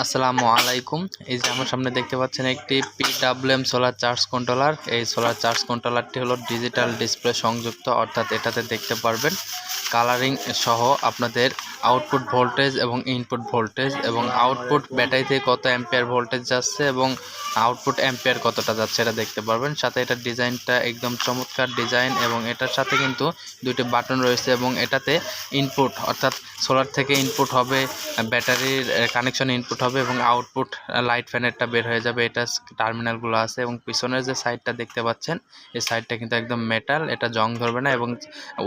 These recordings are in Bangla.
আসসালামু আলাইকুম। এই যে আমার সামনে দেখতে পাচ্ছেন একটি P W M solar charge controller এই সোলার চার্জ কন্ট্রোলারটি হলো ডিজিটাল ডিসপ্লে সংযুক্ত, অর্থাৎ এটাতে দেখতে পারবেন কালারিং সহ আপনাদের আউটপুট ভোল্টেজ এবং ইনপুট ভোল্টেজ এবং আউটপুট ব্যাটারিতে কত অ্যাম্পিয়ার ভোল্টেজ যাচ্ছে এবং আউটপুট অ্যাম্পিয়ার কতটা যাচ্ছে এটা দেখতে পারবেন। সাথে এটার ডিজাইনটা একদম চমৎকার ডিজাইন এবং এটার সাথে কিন্তু দুইটি বাটন রয়েছে এবং এটাতে ইনপুট অর্থাৎ সোলার থেকে ইনপুট হবে ব্যাটারির কানেকশন ইনপুট হবে এবং আউটপুট লাইট ফ্যানেরটা বের হয়ে যাবে। এটা টার্মিনালগুলো আছে এবং পিছনের যে সাইডটা দেখতে পাচ্ছেন, এই সাইডটা কিন্তু একদম মেটাল এটা জং ধরবে না এবং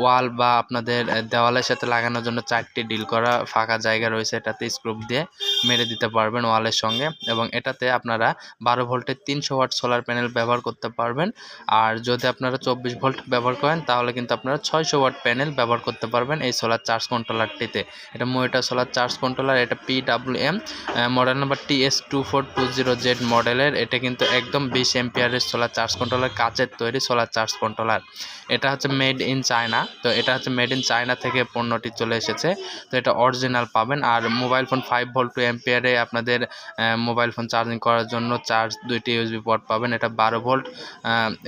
ওয়াল বা আপনাদের দেওয়ালের সাথে লাগানোর জন্য চারটি ডিল করা ফাঁকা জায়গা রয়েছে, এটাতে স্ক্রুপ দিয়ে মেরে দিতে পারবেন ওয়ালের সঙ্গে এবং এটাতে আপনারা বারো ভোল্টের তিনশো ওয়াট সোলার প্যানেল ব্যবহার করতে পারবেন। আর যদি আপনারা চব্বিশ ভোল্ট ব্যবহার করেন, তাহলে কিন্তু আপনারা ছয়শো ওয়াট প্যানেল ব্যবহার করতে পারবেন এই সোলার চার্জ কন্ট্রোলারটিতে এটা মোয়েটা সোলার চার্জ কন্ট্রোলার এটা P W M model number T S two four two zero Z মডেলের এটা কিন্তু একদম বিশ এমপিয়ারের সোলার চার্জ কন্ট্রোলার কাচের তৈরি সোলার চার্জ কন্ট্রোলার এটা হচ্ছে মেড ইন চায়না তো এটা হচ্ছে মেড ইন চায়না থেকে পণ্যটি চলে এসেছে। তো এটা অরিজিনাল পাবেন। আর mobile phone five volt two এমপিয়ারে আপনাদের মোবাইল ফোন চার্জিং করার জন্য চার্জ দুইটি ইউএসবি পোর্ট পাবেন। এটা বারো volt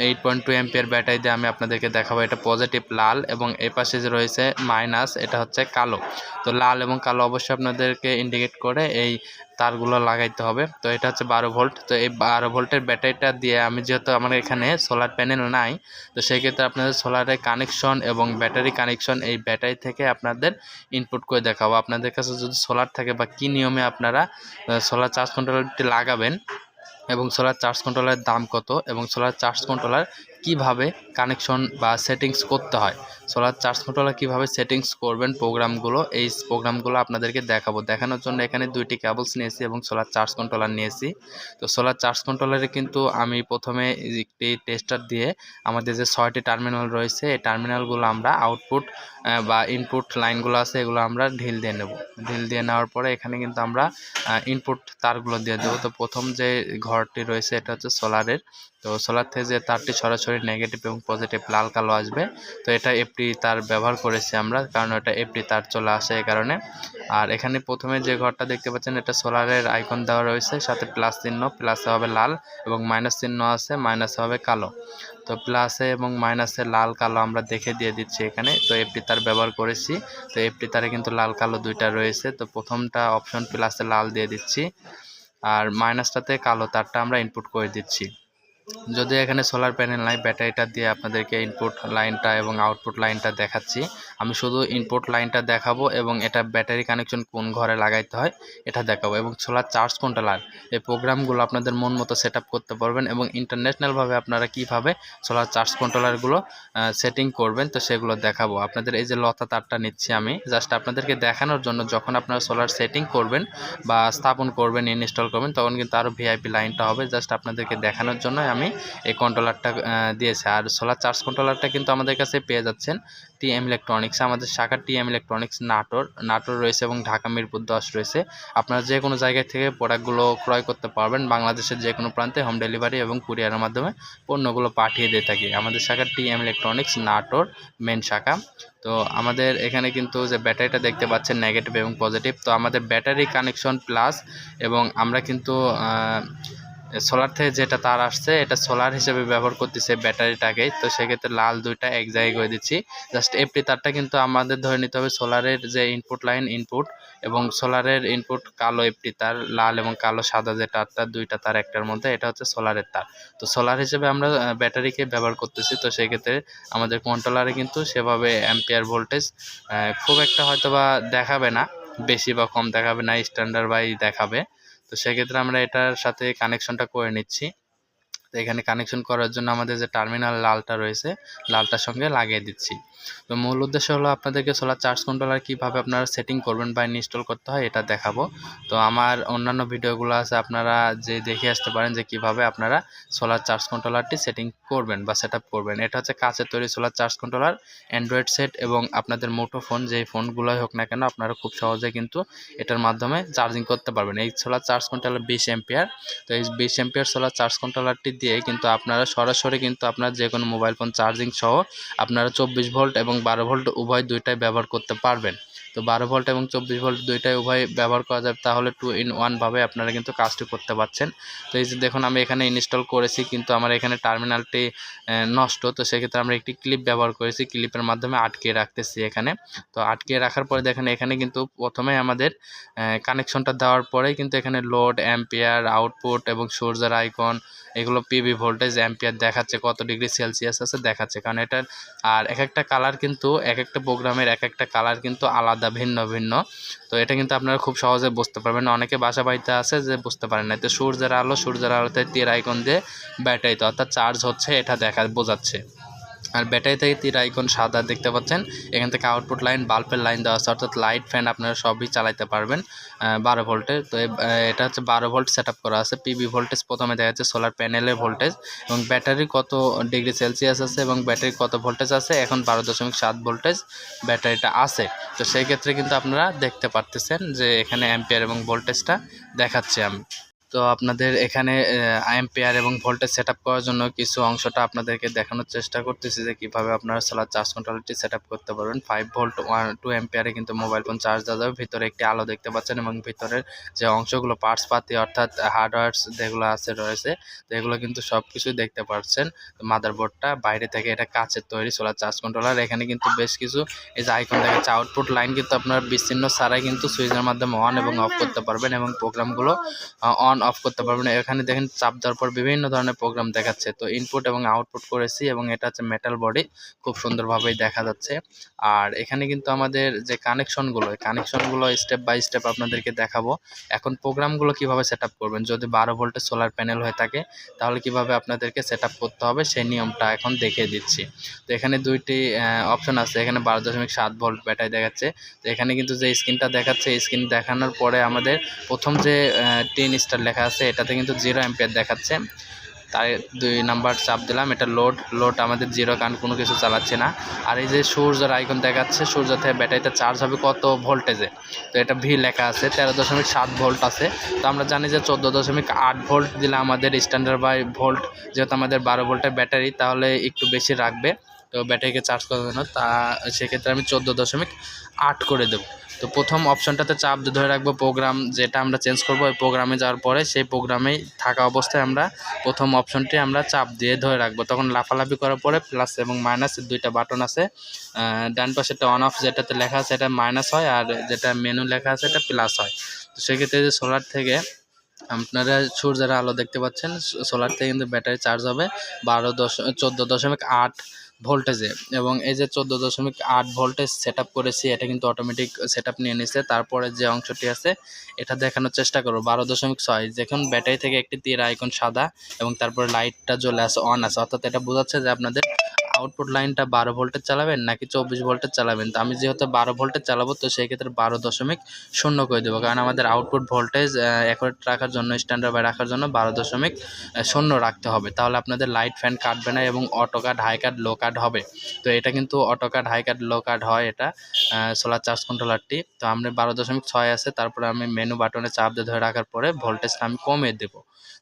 eight point two ampere battery দিয়ে আমি আপনাদেরকে দেখাবো। এটা পজিটিভ লাল এবং এই পাশে যে রয়েছে মাইনাস এটা হচ্ছে কালো। তো লাল এবং কালো অবশ্যই আপনাদেরকে ইন্ডিকেট করে এই তারগুলো লাগাইতে হবে। তো এটা হচ্ছে বারো ভোল্ট। তো এই বারো ভোল্টের ব্যাটারিটা দিয়ে আমি যেহেতু আমার এখানে সোলার প্যানেল নাই, তো সেই ক্ষেত্রে আপনাদের সোলারের কানেকশন এবং ব্যাটারি কানেকশন এই ব্যাটারি থেকে আপনাদের ইনপুট করে দেখাবো। আপনাদের কাছে যদি সোলার থাকে বা কী নিয়মে আপনারা সোলার চার্জ কন্ট্রোলারটি লাগাবেন এবং সোলার চার্জ কন্ট্রোলারের দাম কত এবং সোলার চার্জ কন্ট্রোলার কীভাবে কানেকশন বা সেটিংস করতে হয়? সোলার চার্জ কন্ট্রোলার কীভাবে সেটিংস করবেন প্রোগ্রামগুলো এই প্রোগ্রামগুলো আপনাদেরকে দেখাবো। দেখানোর জন্য এখানে দুইটি কেবলস নিয়েছি এবং সোলার চার্জ কন্ট্রোলার নিয়েছি। তো সোলার চার্জ কন্ট্রোলারে কিন্তু আমি প্রথমে একটি টেস্টার দিয়ে আমাদের যে ছয়টি টার্মিনাল রয়েছে, এই টার্মিনালগুলো আমরা আউটপুট বা ইনপুট লাইনগুলো আছে, এগুলো আমরা ঢিল দিয়ে নেব। ঢিল দিয়ে নেওয়ার পরে এখানে কিন্তু আমরা ইনপুট তারগুলো দিয়ে দেবো। তো প্রথম যে ঘরটি রয়েছে, এটা হচ্ছে সোলারের তো সোলার থেকে যে তারটি সরাসরি নেগেটিভ এবং পজিটিভ লাল কালো আসবে। তো এটা এফটি তার ব্যবহার করেছি আমরা, কারণ এটা এফটি তার চলে আসে এই কারণে। আর এখানে প্রথমে যে ঘরটা দেখতে পাচ্ছেন, এটা সোলারের আইকন দেওয়া রয়েছে, সাথে প্লাস চিহ্ন প্লাসে হবে লাল এবং মাইনাস চিহ্ন আছে মাইনাসে হবে কালো। তো প্লাসে এবং মাইনাসে লাল কালো আমরা দেখে দিয়ে দিচ্ছি এখানে। তো এফটি তার ব্যবহার করেছি, তো এফটি তারে কিন্তু লাল কালো দুইটা রয়েছে। তো প্রথমটা অপশন প্লাসে লাল দিয়ে দিচ্ছি, আর মাইনাসটাতে কালো তারটা আমরা ইনপুট করে দিচ্ছি। যদি এখানে সোলার প্যানেল নাই ব্যাটারিটা দিয়ে আপনাদেরকে ইনপুট লাইনটা এবং আউটপুট লাইনটা দেখাচ্ছি। আমি শুধু ইনপুট লাইনটা দেখাবো এবং এটা ব্যাটারি কানেকশন কোন ঘরে লাগাইতে হয় এটা দেখাবো এবং সোলার চার্জ কোনটা কন্ট্রোলার এই প্রোগ্রামগুলো আপনাদের মন মতো সেট করতে পারবেন এবং ইন্টারন্যাশনালভাবে আপনারা কীভাবে সোলার চার্জ কন্ট্রোলারগুলো সেটিং করবেন তো সেগুলো দেখাবো। আপনাদের এই যে লতা তারটা নিচ্ছি আমি জাস্ট আপনাদেরকে দেখানোর জন্য যখন আপনারা সোলার সেটিং করবেন বা স্থাপন করবেন ইনস্টল করবেন, তখন কিন্তু আরও ভিআইপি লাইনটা হবে। জাস্ট আপনাদেরকে দেখানোর জন্য আমি এই কন্ট্রোলারটা দিয়েছি। আর সোলার চার্জ কন্ট্রোলারটা কিন্তু আমাদের কাছে পেয়ে যাচ্ছেন টিএম ইলেকট্রনিক্স, আমাদের শাখা টিএম ইলেকট্রনিক্স, নাটোর। নাটোর রয়েছে এবং ঢাকা মিরপুর দশ রয়েছে। আপনারা যে কোনো জায়গায় থেকে প্রোডাক্টগুলো ক্রয় করতে পারবেন। বাংলাদেশের যে কোনো প্রান্তে হোম ডেলিভারি এবং কুরিয়ারের মাধ্যমে পণ্যগুলো পাঠিয়ে দিয়ে থাকি। আমাদের শাখা টিএম ইলেকট্রনিক্স, নাটোর মেন শাখা। তো আমাদের এখানে কিন্তু যে ব্যাটারিটা দেখতে পাচ্ছেন নেগেটিভ এবং পজিটিভ তো আমাদের ব্যাটারি কানেকশন প্লাস এবং আমরা কিন্তু সোলার থেকে যেটা তার আসছে, এটা সোলার হিসেবে ব্যবহার করতেছে ব্যাটারিটাকে। তো সেক্ষেত্রে লাল দুইটা এক জায়গায় করে দিচ্ছি। জাস্ট এফটি তারটা কিন্তু আমাদের ধরে নিতে হবে সোলারের যে ইনপুট লাইন ইনপুট এবং সোলারের ইনপুট কালো এফটি তার, লাল এবং কালো সাদা যে তারটা, দুইটা তার একটার মধ্যে, এটা হচ্ছে সোলারের তার। তো সোলার হিসেবে আমরা ব্যাটারিকে ব্যবহার করতেছি। তো সেক্ষেত্রে আমাদের কন্ট্রোলারে কিন্তু সেভাবে অ্যাম্পিয়ার ভোল্টেজ খুব একটা হয়তো বা দেখাবে না, বেশি বা কম দেখাবে না স্ট্যান্ডার্ড বাই দেখাবে। তো সেক্ষেত্রে আমরা এটার সাথে কানেকশনটা করে নিচ্ছি। তো এখানে কানেকশন করার জন্য আমাদের যে টার্মিনাল লালটা রয়েছে, লালটার সঙ্গে লাগিয়ে দিচ্ছি। তো মূল উদ্দেশ্য হলো আপনাদেরকে সোলার চার্জ কন্ট্রোলার কীভাবে আপনারা সেটিং করবেন বা ইনস্টল করতে হয় এটা দেখাবো। তো আমার অন্যান্য ভিডিওগুলো আছে, আপনারা যে দেখে আসতে পারেন যে কীভাবে আপনারা সোলার চার্জ কন্ট্রোলারটি সেটিং করবেন বা সেট করবেন। এটা হচ্ছে কাছের তৈরি solar charge controller android set এবং আপনাদের মোটো ফোন যেই ফোনগুলোই হোক না কেন আপনারা খুব সহজে কিন্তু এটার মাধ্যমে চার্জিং করতে পারবেন। এই সোলার চার্জ কন্ট্রোলার বিশ এম্পিয়ার তো এই বিশ এম্পিয়ার সোলার চার্জ কন্ট্রোলারটি দিয়ে কিন্তু আপনারা সরাসরি কিন্তু আপনার যে কোনো মোবাইল ফোন চার্জিং সহ আপনারা চব্বিশ ভোল্ট এবং বারো ভোল্ট উভয় দুইটাই ব্যবহার করতে পারবেন। তো বারো ভোল্ট এবং চব্বিশ ভোল্ট দুইটাই উভয় ব্যবহার করা যাবে, তাহলে টু ইন ওয়ানভাবে আপনারা কিন্তু কাজটি করতে পারছেন। তো এই যে দেখুন, আমি এখানে ইনস্টল করেছি, কিন্তু আমার এখানে টার্মিনালটি নষ্ট। তো সেক্ষেত্রে আমরা একটি ক্লিপ ব্যবহার করেছি ক্লিপের মাধ্যমে আটকে রাখতেছি এখানে। তো আটকে রাখার পরে দেখেন, এখানে কিন্তু প্রথমে আমাদের কানেকশনটা দেওয়ার পরেই কিন্তু এখানে লোড অ্যাম্পিয়ার আউটপুট এবং সূর্যের আইকন এগুলো পিবি ভোল্টেজ অ্যাম্পিয়ার দেখাচ্ছে, কত ডিগ্রি সেলসিয়াস আছে দেখাচ্ছে। কারণ এটার আর এক একটা কালার কিন্তু, এক একটা প্রোগ্রামের এক একটা কালার কিন্তু আলাদা, ভিন্ন ভিন্ন। তো এটা কিন্তু আপনারা খুব সহজে বুঝতে পারবেন। অনেকে বাসা বাড়িতে আছে যে বুঝতে পারেন না। তো সূর্যের আলো, সূর্যের আলোতে তীর আইকন দিয়ে ব্যাটারিতে অর্থাৎ চার্জ হচ্ছে, এটা দেখা, বোঝাচ্ছে। আর ব্যাটারি থেকে তীর আইকন সাদা দেখতে পাচ্ছেন। এখান থেকে আউটপুট লাইন বাল্বের লাইন দেওয়া আছে, অর্থাৎ লাইট ফ্যান আপনারা সবই চালাতে পারবেন বারো ভোল্টের তো এটা হচ্ছে বারো ভোল্ট সেট করা আছে। পিবি ভোল্টেজ প্রথমে দেখা যাচ্ছে সোলার প্যানেলের ভোল্টেজ এবং ব্যাটারি কত ডিগ্রি সেলসিয়াস আছে এবং ব্যাটারি কত ভোল্টেজ আছে? এখন বারো দশমিক সাত ভোল্টেজ ব্যাটারিটা আছে। তো সেই ক্ষেত্রে কিন্তু আপনারা দেখতে পারতেছেন যে এখানে অ্যাম্পিয়ার এবং ভোল্টেজটা দেখাচ্ছি আমি। তো আপনাদের এখানে অ্যাম্পিয়ার এবং ভোল্টেজ সেট করার জন্য কিছু অংশটা আপনাদেরকে দেখানোর চেষ্টা করতেছি যে কীভাবে আপনারা সোলার চার্জ কন্ট্রোলারটি সেট করতে পারবেন। ফাইভ ভোল্ট ওয়ান টু অ্যাম্পিয়ারে কিন্তু মোবাইল ফোন চার্জ দেওয়া যাবে। ভিতরে একটি আলো দেখতে পাচ্ছেন এবং ভিতরের যে অংশগুলো পার্টস পাতি অর্থাৎ হার্ডওয়্যার্স যেগুলো আছে রয়েছে এগুলো কিন্তু সব কিছুই দেখতে পাচ্ছেন। মাদারবোর্ডটা বাইরে থেকে এটা কাচের তৈরি সোলার চার্জ কন্ট্রোলার এখানে কিন্তু বেশ কিছু এই যে আইকন দেখাচ্ছে আউটপুট লাইন কিন্তু আপনার বিচ্ছিন্ন ছাড়াই কিন্তু সুইচের মাধ্যমে অন এবং অফ করতে পারবেন এবং প্রোগ্রামগুলো অন অফ করতে পারবেন এখানে দেখেন চাপ দেওয়ার পর বিভিন্ন ধরনের প্রোগ্রাম দেখাচ্ছে। তো ইনপুট এবং আউটপুট করেছি এবং এটা হচ্ছে মেটাল বডি খুব সুন্দরভাবেই দেখা যাচ্ছে। আর এখানে কিন্তু আমাদের যে কানেকশনগুলো কানেকশনগুলো স্টেপ বাই স্টেপ আপনাদেরকে দেখাবো। এখন প্রোগ্রামগুলো কীভাবে সেট করবেন? যদি বারো ভোল্টের সোলার প্যানেল হয়ে থাকে, তাহলে কীভাবে আপনাদেরকে সেট করতে হবে? সেই নিয়মটা এখন দেখিয়ে দিচ্ছি। তো এখানে দুইটি অপশন আছে। এখানে বারো দশমিক সাত ভোল্ট ব্যাটারি দেখাচ্ছে। তো এখানে কিন্তু যে স্ক্রিনটা দেখাচ্ছে স্ক্রিন দেখানোর পরে আমাদের প্রথম যে টেন স্টার লেখা আছে, এটাতে কিন্তু জিরো অ্যাম্পিয়ার দেখাচ্ছে। তাই দুই নাম্বার চাপ দিলাম, এটা লোড লোড আমাদের জিরো কারণ কোনো কিছু চালাচ্ছে না। আর এই যে সূর্যের আইকন দেখাচ্ছে, সূর্য থেকে ব্যাটারিটা চার্জ হবে কত ভোল্টেজে তো এটা ভি লেখা আছে, তেরো দশমিক সাত ভোল্ট আছে। তো আমরা জানি যে চোদ্দ দশমিক আট ভোল্ট দিলে আমাদের স্ট্যান্ডার্ড বাই ভোল্ট যেহেতু আমাদের বারো ভোল্টের ব্যাটারি তাহলে একটু বেশি রাখবে। তো ব্যাটারিকে চার্জ করার জন্য তা সেক্ষেত্রে আমি চোদ্দ দশমিক আট করে দেবো। তো প্রথম অপশনটাতে চাপ ধরে রাখব প্রোগ্রাম যেটা আমরা চেঞ্জ করব, ওই প্রোগ্রামে যাওয়ার পরে সেই প্রোগ্রামেই থাকা অবস্থায় আমরা প্রথম অপশনটি আমরা চাপ দিয়ে ধরে রাখব। তখন লাফালাফি করার পরে প্লাস এবং মাইনাস দুইটা বাটন আছে। ডান পাশে একটা অন অফ যেটাতে লেখা আছে এটা মাইনাস হয় আর যেটা মেনু লেখা আছে এটা প্লাস হয়। তো সেক্ষেত্রে যে সোলার থেকে আপনারা সূর্যের আলো দেখতে পাচ্ছেন সোলার থেকে কিন্তু ব্যাটারি চার্জ হবে বারো দশ, চোদ্দ দশমিক আট ভোল্টেজে এবং এই যে চোদ্দ দশমিক আট ভোল্টেজ সেট করেছি, এটা কিন্তু অটোমেটিক সেট নিয়ে নিছে। তারপরে যে অংশটি আছে, এটা দেখানোর চেষ্টা করব। বারো দশমিক ছয় দেখুন ব্যাটারি থেকে একটি তীর আইকন সাদা এবং তারপরে লাইটটা জ্বলে আছে অন আছে। অর্থাৎ এটা বোঝাচ্ছে যে আপনাদের আউটপুট লাইনটা বারো ভোল্টের চালাবেন নাকি চব্বিশ ভোল্টের চালাবেন? তো আমি যেহেতু বারো ভোল্টের চালাবো, তো সেই ক্ষেত্রে বারো দশমিক শূন্য করে দেবো। কারণ আমাদের আউটপুট ভোল্টেজ অ্যাকুরেট রাখার জন্য স্ট্যান্ডার্ড বাই রাখার জন্য বারো দশমিক শূন্য রাখতে হবে। তাহলে আপনাদের লাইট ফ্যান কাটবে না এবং অটো কাট হাই কাট লো কাট হবে। তো এটা কিন্তু অটো কাট হাই কাট লো কাট হয় এটা সোলার চার্জ কন্ট্রোলারটি তো আমরা বারো দশমিক ছয় আছে, তারপরে আমি মেনু বাটনে চাপ দিয়ে ধরে রাখার পরে ভোল্টেজটা আমি কমিয়ে দেবো।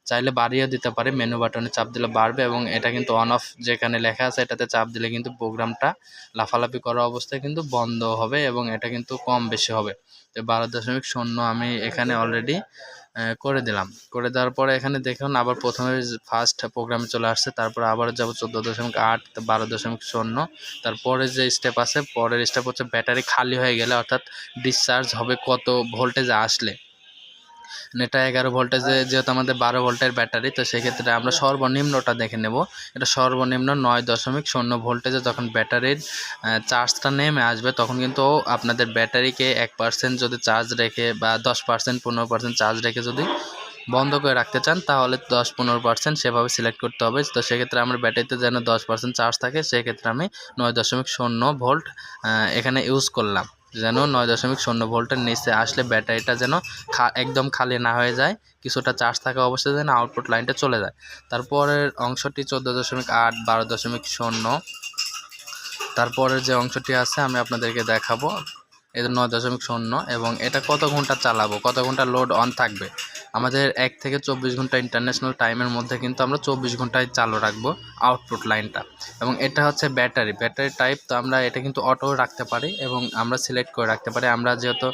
চাইলে বাড়িয়েও দিতে পারে মেনু বাটনে চাপ দিলে বাড়বে এবং এটা কিন্তু অন অফ যেখানে লেখা আছে, এটাতে চাপ দিলে কিন্তু প্রোগ্রামটা লাফালাফি করা অবস্থায় কিন্তু বন্ধ হবে এবং এটা কিন্তু কম বেশি হবে। তো বারো দশমিক শূন্য আমি এখানে অলরেডি করে দিলাম। করে দেওয়ার পরে এখানে দেখুন আবার প্রথমে ফার্স্ট প্রোগ্রামে চলে আসছে, তারপরে আবার যাব চোদ্দ দশমিক আট বারো দশমিক শূন্য। তারপরে যে স্টেপ আছে, পরের স্টেপ হচ্ছে ব্যাটারি খালি হয়ে গেলে অর্থাৎ ডিসচার্জ হবে কত ভোল্টেজ আসলে। এটা এগারো ভোল্টেজে যেহেতু আমাদের বারো ভোল্টের ব্যাটারি তো সেক্ষেত্রে আমরা সর্বনিম্নটা দেখে নেব। এটা সর্বনিম্ন নয় দশমিক শূন্য ভোল্টেজে যখন ব্যাটারির চার্জটা নেমে আসবে, তখন কিন্তু আপনাদের ব্যাটারিকে এক পার্সেন্ট যদি চার্জ রেখে বা দশ পার্সেন্ট পনেরো পার্সেন্ট চার্জ রেখে যদি বন্ধ করে রাখতে চান, তাহলে দশ পনেরো পার্সেন্ট সেভাবে সিলেক্ট করতে হবে। তো সেক্ষেত্রে আমার ব্যাটারিতে যেন দশ পার্সেন্ট চার্জ থাকে, সেক্ষেত্রে আমি নয় দশমিক শূন্য ভোল্ট এখানে ইউজ করলাম। যেন নয় দশমিক শূন্য ভোল্টের নিচে আসলে ব্যাটারিটা যেন একদম খালি না হয়ে যায়, কিছুটা চার্জ থাকা অবস্থায় যেন আউটপুট লাইনটা চলে যায়। তারপরের অংশটি চোদ্দ দশমিক আট, বারো দশমিক শূন্য। তারপরের যে অংশটি আছে, আমি আপনাদেরকে দেখাবো। এটা নয় দশমিক শূন্য, এবং এটা কত ঘণ্টা চালাবো, কত ঘণ্টা লোড অন থাকবে? আমাদের এক থেকে চব্বিশ ঘণ্টা ইন্টারন্যাশনাল টাইমের মধ্যে কিন্তু আমরা চব্বিশ ঘন্টায় চালু রাখব আউটপুট লাইনটা এবং এটা হচ্ছে ব্যাটারি ব্যাটারি টাইপ তো আমরা এটা কিন্তু অটো রাখতে পারি এবং আমরা সিলেক্ট করে রাখতে পারি। আমরা যেহেতু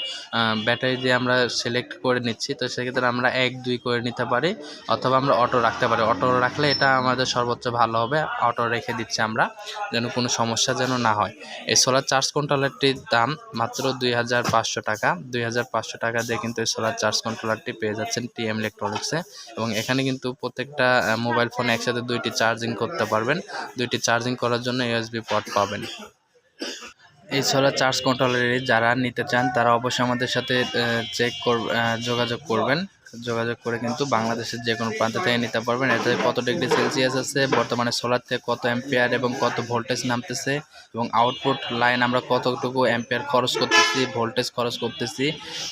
ব্যাটারি দিয়ে আমরা সিলেক্ট করে নিচ্ছি, তো সেক্ষেত্রে আমরা এক, দুই করে নিতে পারি অথবা আমরা অটো রাখতে পারি। অটো রাখলে এটা আমাদের সর্বোচ্চ ভালো হবে। অটো রেখে দিচ্ছি আমরা যেন কোনো সমস্যা যেন না হয়। এই সোলার চার্জ কন্ট্রোলারটির দাম মাত্র দুই হাজার পাঁচশো টাকা। দুই হাজার পাঁচশো টাকা দিয়ে কিন্তু এই সোলার চার্জ কন্ট্রোলারটি পেয়ে যাচ্ছেন টিএম ইলেকট্রনিক্সে এবং এখানে কিন্তু প্রত্যেকটা মোবাইল ফোনে একসাথে দুইটি চার্জিং করতে পারবেন। দুইটি চার্জিং করার জন্য ইউএসবি পট পাবেন। এই সোলার চার্জ কন্ট্রোলারে যারা নিতে চান তারা অবশ্যই আমাদের সাথে চেক যোগাযোগ করবেন। যোগাযোগ করে কিন্তু বাংলাদেশের যে কোনো প্রান্ত থেকে নিতে পারবেন। এতে কত ডিগ্রি সেলসিয়াস আছে, বর্তমানে সোলার থেকে কত অ্যাম্পিয়ার এবং কত ভোল্টেজ নামতেছে এবং আউটপুট লাইন আমরা কতটুকু অ্যাম্পিয়ার খরচ করতেছি ভোল্টেজ খরচ করতেছি,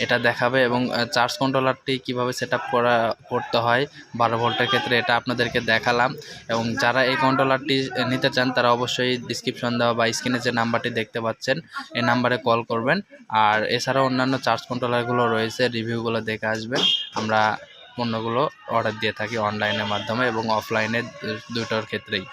এটা দেখাবে এবং চার্জ কন্ট্রোলারটি কীভাবে সেট করা, করতে হয়, বারো ভোল্টের ক্ষেত্রে এটা আপনাদেরকে দেখালাম এবং যারা এই কন্ট্রোলারটি নিতে চান তারা অবশ্যই ডিসক্রিপশন দেওয়া বা স্ক্রিনে যে নাম্বারটি দেখতে পাচ্ছেন, এই নাম্বারে কল করবেন। আর এছাড়াও অন্যান্য চার্জ কন্ট্রোলারগুলো রয়েছে রিভিউগুলো দেখে আসবেন। আমরা পণ্যগুলো অর্ডার দিয়ে থাকি অনলাইনের মাধ্যমে এবং অফলাইনে দুটোর ক্ষেত্রেই।